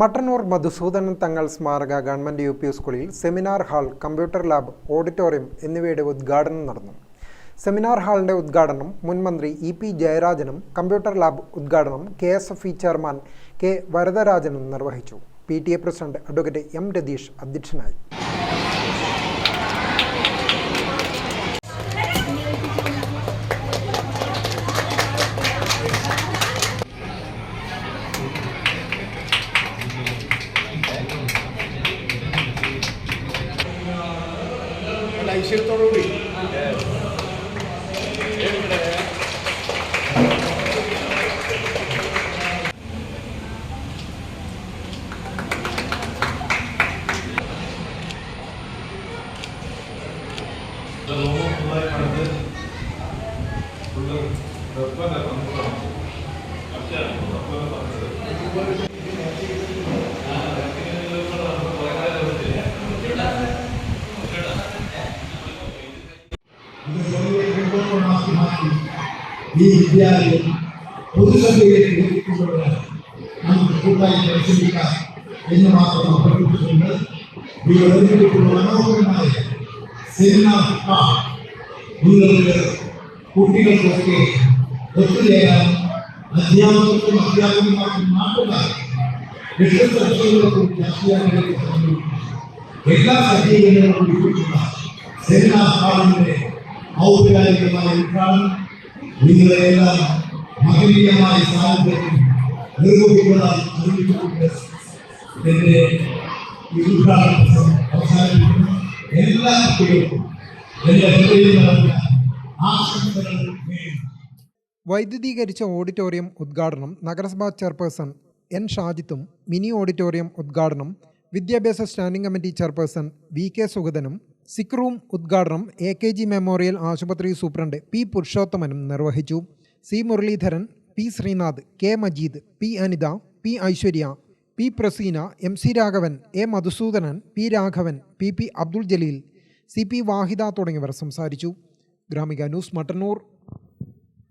മട്ടന്നൂർ മധുസൂദനൻ തങ്ങൾ സ്മാരക government U P സ്കൂളിൽ seminar hall computer lab auditorium എന്നിവയുടെ ഉദ്ഘാടനം നടന്നു. സെമിനാർ ഹാളിന്റെ ഉദ്ഘാടനം മുൻ മന്ത്രി ഇ പി ജയരാജനും കമ്പ്യൂട്ടർ ലാബ് ഉദ്ഘാടനം K S F E chairman K വരദരാജനും നിർവഹിച്ചു. P T A president advocate M Ratheesh അധ്യക്ഷനായി. Chirtoruri. 네, 너무 고마워요, 여러분. 물론 몇 번에 방송 안 하고, 앞에 안몇 번에 방송. നല്ല മാറ്റി ഈ വിദ്യാലയം പൊതുസഭയിലേക്ക് എത്തിക്കൊണ്ട് നമുക്ക് കൂട്ടായി പരിശ്രമിക്കാം എന്ന് മാത്രം അഭ്യർത്ഥിച്ചുകൊണ്ട് ഈ വളരെയുള്ള മനോഹരമായ സെമിനാർ നിങ്ങൾക്ക് കുട്ടികൾക്കൊക്കെ ഒത്തുചേരാൻ അധ്യാപകർക്കും അധ്യാപകന്മാർക്കും നാട്ടുകാർ വ്യത്യസ്ത വിഷയങ്ങളെക്കുറിച്ച് അധ്യാപകർക്ക് സമീപിക്കും എല്ലാ സജ്ജീകരണങ്ങളും സെമിനാർ ഹാളിന്റെ എല്ലാ വൈദ്യുതീകരിച്ച ഓഡിറ്റോറിയം ഉദ്ഘാടനം നഗരസഭാ ചെയർപേഴ്സൺ എൻ ഷാജിത്തും മിനി ഓഡിറ്റോറിയം ഉദ്ഘാടനം വിദ്യാഭ്യാസ standing committee chairperson V K സുഗതനും sick room ഉദ്ഘാടനം എ കെ ജി മെമ്മോറിയൽ ആശുപത്രി സൂപ്രണ്ട് പി പുരുഷോത്തമനും നിർവഹിച്ചു. C Muraleedharan P Sreenath K Majeed P Anitha P Aishwarya P Praseena M C Raghavan A Madhusoodanan P Raghavan P P Abdul Jaleel C P Vahida തുടങ്ങിയവർ സംസാരിച്ചു. Gramika news Mattannur.